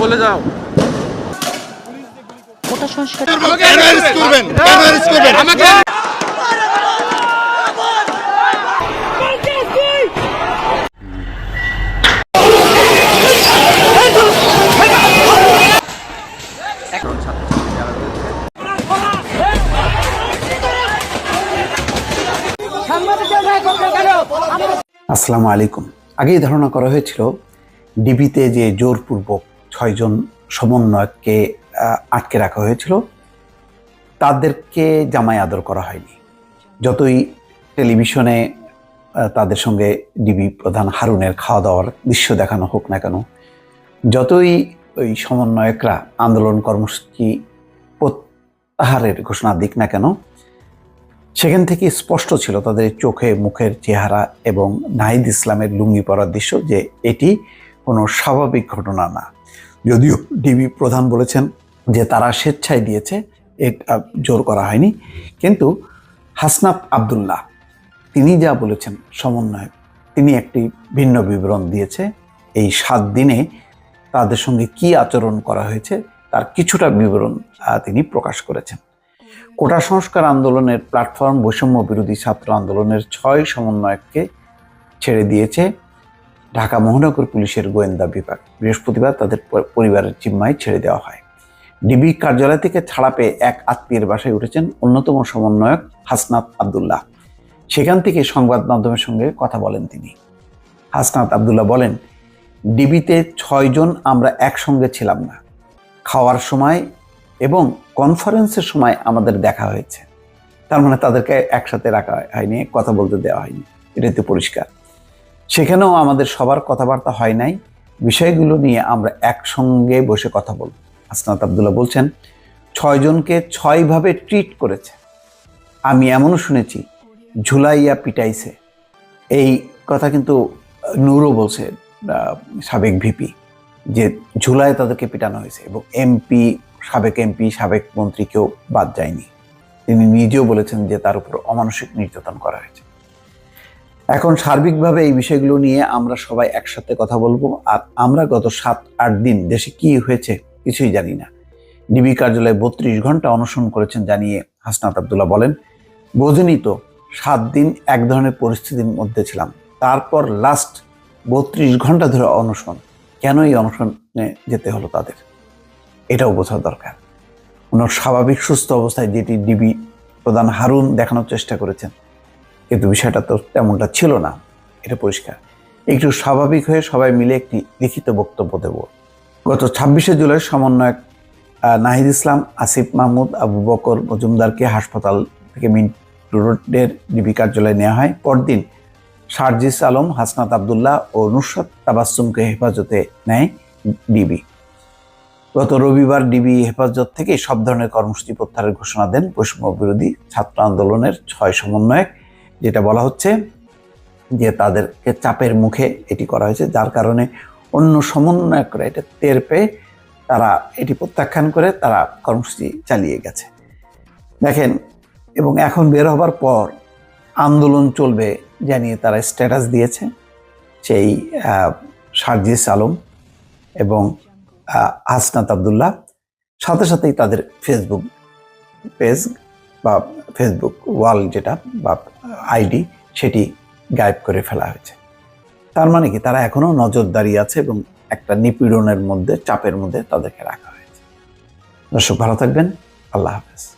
বলে যাও। কোটা সংস্কার করবেন করবেন। আমাকে আসসালামু আলাইকুম। আগেই ধারণা করা হয়েছিল, ডিবিতে যে জোরপূর্বক ছয়জন সমন্বয়ককে আটকে রাখা হয়েছিল, তাদেরকে জামাই আদর করা হয়নি। যতই টেলিভিশনে তাদের সঙ্গে ডিবি প্রধান হারুনের খাওয়া দাওয়ার দৃশ্য দেখানো হোক না কেন, যতই ওই সমন্বয়করা আন্দোলন কর্মসূচি প্রত্যাহারের ঘোষণা দিক না কেন সেখান থেকে স্পষ্ট ছিল তাদের চোখে, মুখের চেহারা এবং নাহিদ ইসলামের লুঙ্গি পরার দৃশ্য যে এটি কোনো স্বাভাবিক ঘটনা না। যদিও ডিবি প্রধান বলেছেন যে তারা স্বেচ্ছায় দিয়েছে এটা জোর করা হয়নি। কিন্তু হাসনাত আবদুল্লাহ, তিনি যা বলেছেন সমন্বয় তিনি একটি ভিন্ন বিবরণ দিয়েছে। এই সাত দিনে তাদের সঙ্গে কি আচরণ করা হয়েছে, তার কিছুটা বিবরণ তিনি প্রকাশ করেছেন। কোটা সংস্কার আন্দোলনের প্ল্যাটফর্ম বৈষম্য বিরোধী ছাত্র আন্দোলনের ছয় সমন্বয়ককে ছেড়ে দিয়েছে ঢাকা মহানগর পুলিশের গোয়েন্দা বিভাগ। বৃহস্পতিবার তাদের পরিবারের জিম্মায় ছেড়ে দেওয়া হয়। ডিবি কার্যালয় থেকে ছাড়া পেয়ে এক আত্মীয়ের বাসায় উঠেছেন অন্যতম সমন্বয়ক হাসনাত আবদুল্লাহ। সেখান থেকে সংবাদ মাধ্যমের সঙ্গে কথা বলেন তিনি। হাসনাত আবদুল্লাহ বলেন, ডিবিতে ছয়জন আমরা একসঙ্গে ছিলাম না। খাওয়ার সময় এবং কনফারেন্সের সময় আমাদের দেখা হয়েছে। তার মানে তাদেরকে একসাথে রাখা হয়নি, কথা বলতে দেওয়া হয়নি। এটা তো পরিষ্কার। সেখানেও আমাদের সবার কথাবার্তা হয় নাই। বিষয়গুলো নিয়ে আমরা একসঙ্গে বসে কথা বলব। আসনাত আবদুল্লাহ বলছেন ছয়জনকে ছয়ভাবে ট্রিট করেছে। আমি এমনও শুনেছি, ঝুলাইয়া পিটাইছে। এই কথা কিন্তু নূরও বলছে সাবেক ভিপি, যে ঝুলায় তাদেরকে পিটানো হয়েছে এবং এমপি সাবেক এমপি, সাবেক মন্ত্রীকেও বাদ যায়নি। তিনি নিজেও বলেছেন যে তার উপর অমানসিক নির্যাতন করা হয়েছে। এখন সার্বিকভাবে এই বিষয়গুলো নিয়ে আমরা সবাই একসাথে কথা বলব। আর আমরা গত সাত, আট দিন দেশে কি হয়েছে কিছুই জানি না। ডিবি কার্যালয়ে বত্রিশ ঘণ্টা অনশন করেছেন জানিয়ে হাসনাত আবদুল্লাহ বলেন, বোঝেনি তো, সাত দিন এক ধরনের পরিস্থিতির মধ্যে ছিলাম। তারপর লাস্ট বত্রিশ ঘণ্টা ধরে অনশন। কেন এই অনশনে যেতে হলো তাদের? এটাও বোঝা দরকার। ওনার স্বাভাবিক সুস্থ অবস্থায় যেটি ডিবি প্রধান হারুন দেখানোর চেষ্টা করেছেন, কিন্তু বিষয়টা তো তেমনটা ছিল না। এটা পরিষ্কার। একটু স্বাভাবিক হয়ে সবাই মিলে একটি লিখিত বক্তব্য দেব। গত ছাব্বিশে জুলাই সমন্বয়ক নাহিদ ইসলাম, আসিফ মাহমুদ, আবু বকর মজুমদারকে হাসপাতাল থেকে মিন্টু রোডের ডিবি কার্যালয়ে নেওয়া হয়। পরদিন শারজিস আলম, হাসনাত আবদুল্লাহ ও নুসরাত তাবাসুমকে হেফাজতে নেয় ডিবি। গত রবিবার ডিবি হেফাজত থেকে সব ধরনের কর্মসূচি প্রত্যাহারের ঘোষণা দেন বৈষম্য বিরোধী ছাত্র আন্দোলনের ছয় সমন্বয়ক, যেটা বলা হচ্ছে যে তাদেরকে চাপের মুখে এটি করা হয়েছে, যার কারণে অন্য সমন্বয়করা এটা টের পেয়ে তারা এটি প্রত্যাখ্যান করে তারা কর্মসূচি চালিয়ে গেছে। দেখেন, এবং এখন বের হবার পর আন্দোলন চলবে জানিয়ে তারা স্ট্যাটাস দিয়েছে, সেই সার্জিস আলম এবং হাসনাত আবদুল্লাহ, সাথে সাথেই তাদের ফেসবুক পেজ বা ফেসবুক ওয়াল যেটা বা আইডি সেটি গায়েব করে ফেলা হয়েছে। তার মানে কি, তারা এখনও নজরদারি আছে এবং একটা নিপীড়নের মধ্যে, চাপের মধ্যে তাদেরকে রাখা হয়েছে। দর্শক, ভালো থাকবেন। আল্লাহ হাফেজ।